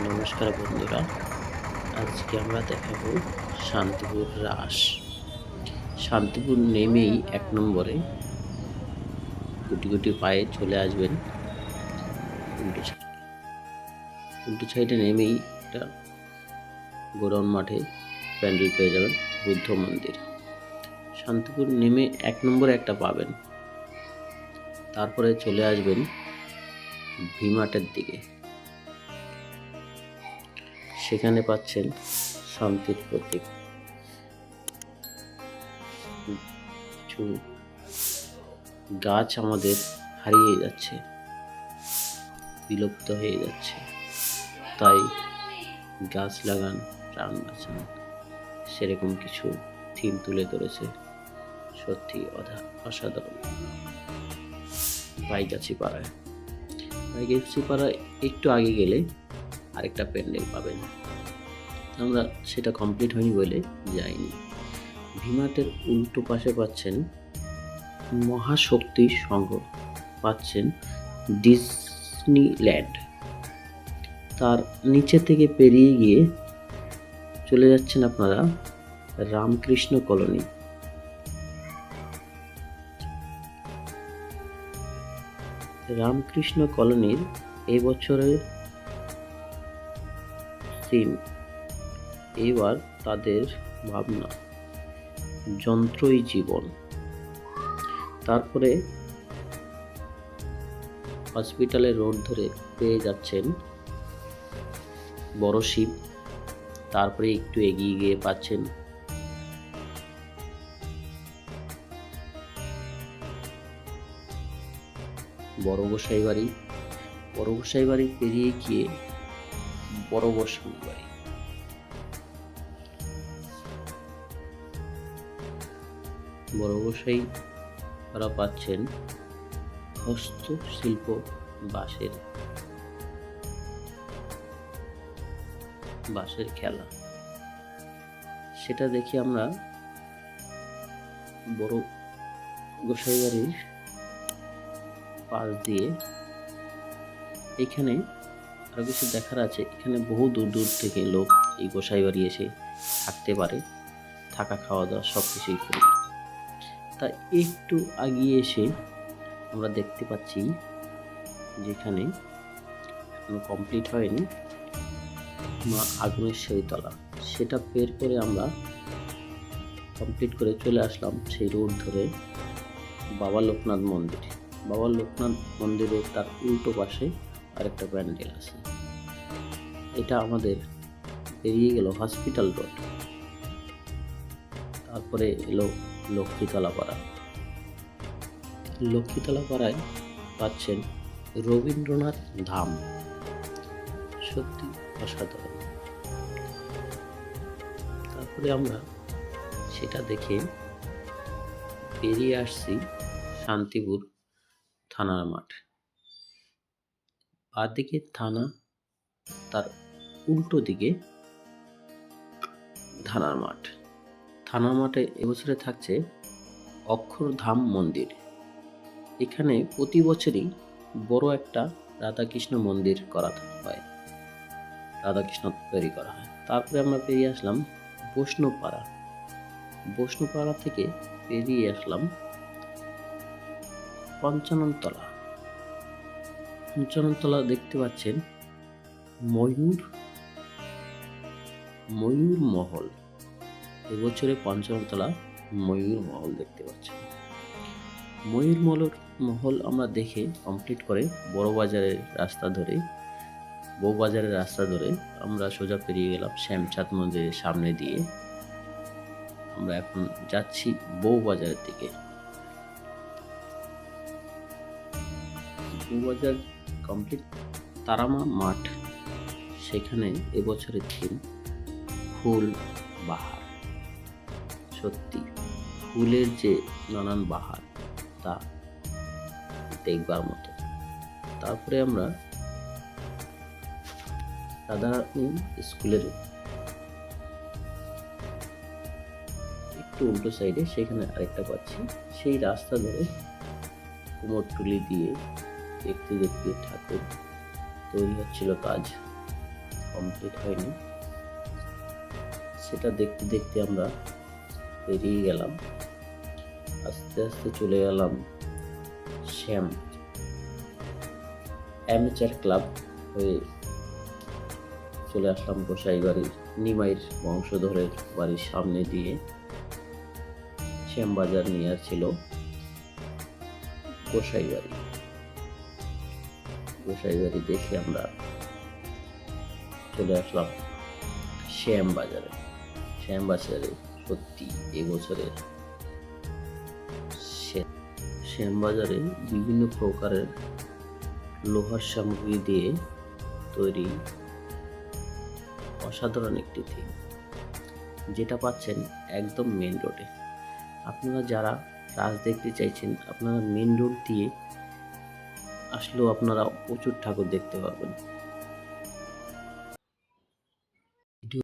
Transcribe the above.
নমস্কার বন্ধুরা। আজকে আমরা দেখাবো শান্তিপুর রাস। শান্তিপুর নেমেই এক নম্বরে গুটি গুটি পায়ে চলে আসবেন উল্টো সাইডে উল্টো সাইডে নেমেই একটা গোডাউন মাঠে প্যান্ডেল পেয়ে যাবেন বুদ্ধ মন্দির। শান্তিপুর নেমে এক নম্বরে একটা পাবেন। তারপরে চলে আসবেন ভিমাটের দিকে। সেখানে পাচ্ছেন শান্তির প্রতীক। কিছু গাছ আমাদের হারিয়ে যাচ্ছে, বিলুপ্ত হয়ে যাচ্ছে। তাই গাছ লাগান, প্রাণ বাঁচান। সেরকম কিছু থিম তুলে ধরেছে সত্যি অসাধারণ। বাইগাছি পাড়ায়। বাইগাছি পাড়ায় একটু আগে গেলে আরেকটা প্যান্ডেল পাবেন। আমরা সেটা কমপ্লিট হয়নি বলে যাইনি। ভিমাটের উল্টো পাশে পাচ্ছেন মহাশক্তি সংঘ, পাচ্ছেন ডিসনিল্যান্ড তার নিচে থেকে পেরিয়ে গিয়ে চলে যাচ্ছেন আপনারা রামকৃষ্ণ কলোনি। রামকৃষ্ণ কলোনির এবছরের থিম এবার তাদের ভাবনা, যন্ত্রই জীবন। তারপরে হসপিটালের রোড ধরে পেয়ে যাচ্ছেন বড় শিব। তারপরে একটু এগিয়ে গিয়ে পাচ্ছেন বড় গোসাই বাড়ি বড় গোসাই বাড়ি পেরিয়ে গিয়ে বড় গোসাই বাড়ি বড় গোসাই তারা পাচ্ছেন হস্তশিল্প বাঁশের বাঁশের খেলা। সেটা দেখি আমরা বড় গোসাই বাড়ির পাশ দিয়ে এখানে আরও কিছু দেখার আছে। এখানে বহু দূর দূর থেকে লোক এই গোসাই বাড়ি এসে থাকতে পারে, থাকা খাওয়া দাওয়া সব কিছুই ফ্রি তা একটু আগিয়ে এসে আমরা দেখতে পাচ্ছি যেখানে কমপ্লিট হয়নি মা আগুনের সেই তলা। সেটা বের করে আমরা কমপ্লিট করে চলে আসলাম সেই রোড ধরে বাবা লোকনাথ মন্দির। বাবা লোকনাথ মন্দিরের তার উল্টো পাশে আরেকটা প্যান্ডেল আছে। এটা আমাদের বেরিয়ে গেল হসপিটাল রোড তারপরে এলো লক্ষ্মীতলা পাড়া লক্ষ্মীতলা পাড়ায় পাচ্ছেন রবীন্দ্রনাথ ধাম। সত্যি অসাধারণ। তারপরে আমরা সেটা দেখে বেরিয়ে আসছি শান্তিপুর থানার মাঠ। বাদিকে থানা, তার উল্টো দিকে থানার মাঠ। থানার মাঠে এবছরে থাকছে অক্ষরধাম মন্দির। এখানে প্রতি বছরই বড় একটা রাধাকৃষ্ণ মন্দির করা হয়। রাধাকৃষ্ণ তৈরি করা হয়। তারপরে আমরা পেরিয়ে আসলাম বৈষ্ণবপাড়া। বৈষ্ণবপাড়া থেকে পেরিয়ে আসলাম পঞ্চাননতলা। পঞ্চাননতলা দেখতে পাচ্ছেন ময়ূর ময়ূর মহল। এবছরে পঞ্চমতলা ময়ূর মহল দেখতে পাচ্ছেন। ময়ূর মহল মহল আমরা দেখে কমপ্লিট করে বড় বাজারের রাস্তা ধরে, বউ বাজারের রাস্তা ধরে আমরা সোজা পেরিয়ে গেলাম শ্যামচাঁদ মন্দিরের সামনে দিয়ে। আমরা এখন যাচ্ছি বউ বাজারের দিকে। বউ বাজার কমপ্লিট তারামা মাঠ। সেখানে এবছরের থিম ফুল, বাহার। সত্যি। ফুলের যে নানান বাহার, তা দেখবার মতো। তারপরে আমরা রাধারানী স্কুলের একটু উল্টো সাইডে সেখানে আরেকটা পাচ্ছি। সেই রাস্তা ধরে কুমোরটুলি দিয়ে দেখতে দেখতে ঠাকুর তৈরি হচ্ছিল কাজ। কমপ্লিট হয়নি। সেটা দেখতে দেখতে আমরা বেরিয়ে গেলাম। আস্তে আস্তে চলে গেলাম শ্যাম অ্যামেচার ক্লাব হয়ে চলে আসলাম গোসাই বাড়ির, নিমাইয়ের বংশধরের বাড়ির সামনে দিয়ে। শ্যামবাজার নিয়ে আসছিল গোসাই বাড়ি। গোসাই বাড়ি দেখে আমরা চলে আসলাম শ্যাম বাজারে সত্যি এবছরের শ্যাম- শ্যাম বাজারে বিভিন্ন প্রকারের লোহার সামগ্রী দিয়ে তৈরি অসাধারণ একটি থিম, যেটা পাচ্ছেন একদম মেন রোডে আপনারা যারা রাজ দেখতে চাইছেন, আপনারা মেন রোড দিয়ে আসলেও আপনারা প্রচুর ঠাকুর দেখতে পাবেন